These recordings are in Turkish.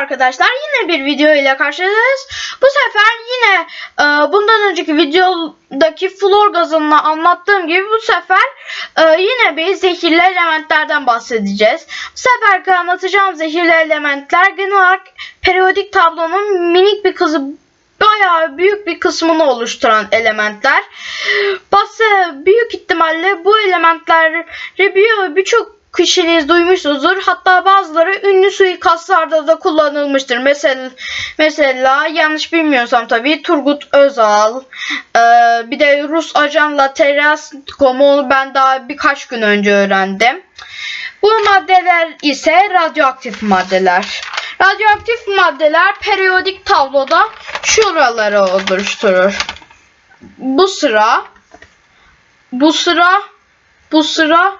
arkadaşlar yine bir video ile karşınızdayız. Bu sefer yine e, bundan önceki videodaki flor gazını anlattığım gibi bu sefer e, yine bir zehirli elementlerden bahsedeceğiz. Bu seferki anlatacağım zehirli elementler genel olarak periyodik tablonun minik bir kızı bayağı büyük bir kısmını oluşturan elementler. Bası büyük ihtimalle bu elementleri bir- birçok kişiniz duymuşsunuzdur. Hatta bazıları ünlü suikastlarda da kullanılmıştır. Mesela mesela yanlış bilmiyorsam tabii Turgut Özal, e, bir de Rus ajanla Teraskom'u ben daha birkaç gün önce öğrendim. Bu maddeler ise radyoaktif maddeler. Radyoaktif maddeler periyodik tabloda şuraları oluşturur. Bu sıra, bu sıra, bu sıra,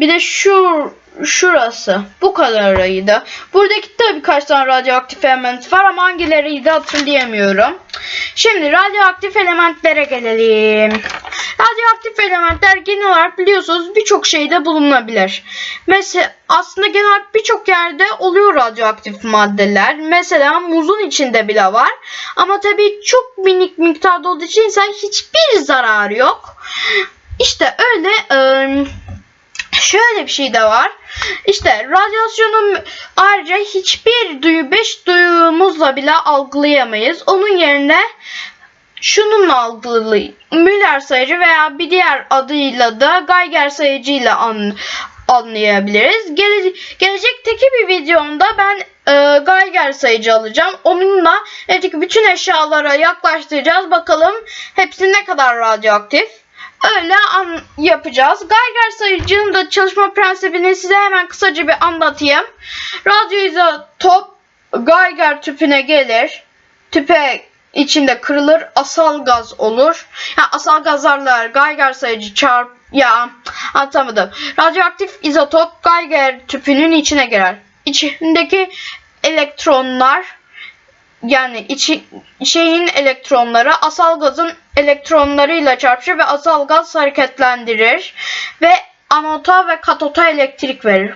bir de şu şurası. Bu kadarıydı. Buradaki de birkaç tane radyoaktif element var ama hangileriydi hatırlayamıyorum. Şimdi radyoaktif elementlere gelelim. Radyoaktif elementler genel olarak biliyorsunuz birçok şeyde bulunabilir. Mesela aslında genel olarak birçok yerde oluyor radyoaktif maddeler. Mesela muzun içinde bile var. Ama tabii çok minik miktarda olduğu için ise hiçbir zararı yok. İşte öyle ıı, Şöyle bir şey de var. İşte radyasyonun ayrıca hiçbir duyu, beş duyumuzla bile algılayamayız. Onun yerine şununla algılayı Müller sayıcı veya bir diğer adıyla da Geiger sayıcıyla an, anlayabiliriz. Gele, gelecekteki bir videomda ben e, Geiger sayıcı alacağım. Onunla evdeki bütün eşyalara yaklaştıracağız. Bakalım hepsi ne kadar radyoaktif. Öyle yapacağız. Geiger sayıcının da çalışma prensibini size hemen kısaca bir anlatayım. Radyoizotop Geiger tüpüne gelir. Tüpe içinde kırılır. Asal gaz olur. Yani asal gazlarla Geiger sayıcı çarp ya anlatamadım. Radyoaktif izotop Geiger tüpünün içine girer. İçindeki elektronlar yani içi, şeyin elektronları asal gazın elektronlarıyla çarpışır ve asal gaz hareketlendirir ve anota ve katota elektrik verir.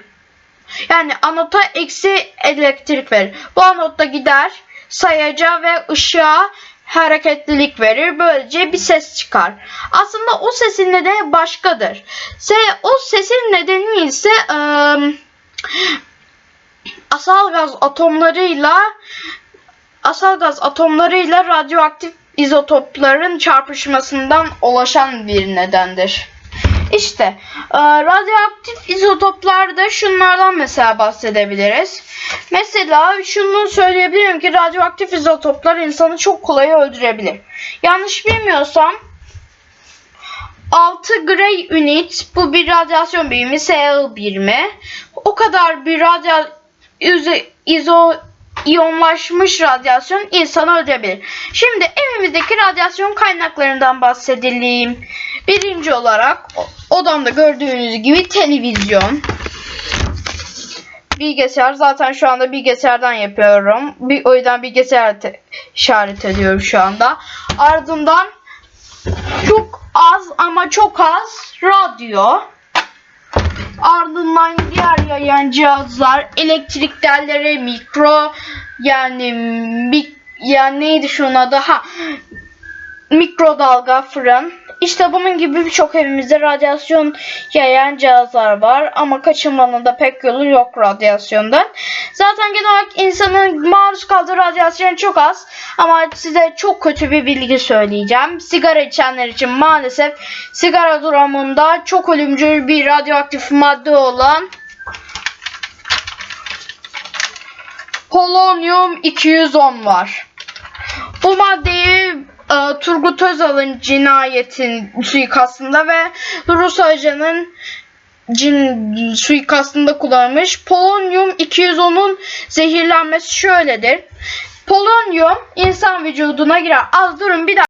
Yani anota eksi elektrik verir. Bu anotta gider sayaca ve ışığa hareketlilik verir. Böylece bir ses çıkar. Aslında o sesin nedeni başkadır. O sesin nedeni ise ıı, asal gaz atomlarıyla asal gaz atomlarıyla radyoaktif izotopların çarpışmasından ulaşan bir nedendir. İşte e, radyoaktif izotoplarda şunlardan mesela bahsedebiliriz. Mesela şunu söyleyebilirim ki radyoaktif izotoplar insanı çok kolay öldürebilir. Yanlış bilmiyorsam 6 Gray unit bu bir radyasyon birimi SL birimi. O kadar bir radyo üze- izo iyonlaşmış radyasyon insanı öldürebilir. Şimdi evimizdeki radyasyon kaynaklarından bahsedelim. Birinci olarak odamda gördüğünüz gibi televizyon. Bilgisayar zaten şu anda bilgisayardan yapıyorum. Bir, o yüzden bilgisayar işaret ediyorum şu anda. Ardından çok az ama çok az radyo. Ardından diğer yayan cihazlar, elektrik telleri, mikro yani mik, yani neydi şunun adı? Ha, mikrodalga fırın. İşte bunun gibi birçok evimizde radyasyon yayan cihazlar var ama kaçınmanın da pek yolu yok radyasyondan. Zaten genel olarak insanın maruz kaldığı radyasyon çok az ama size çok kötü bir bilgi söyleyeceğim. Sigara içenler için maalesef sigara durumunda çok ölümcül bir radyoaktif madde olan polonyum 210 var. Bu maddeyi e, Turgut Özal'ın cinayetin suikastında ve Rus ajanın cin suikastında kullanılmış. Polonyum 210'un zehirlenmesi şöyledir. Polonyum insan vücuduna girer. Az durun bir dakika.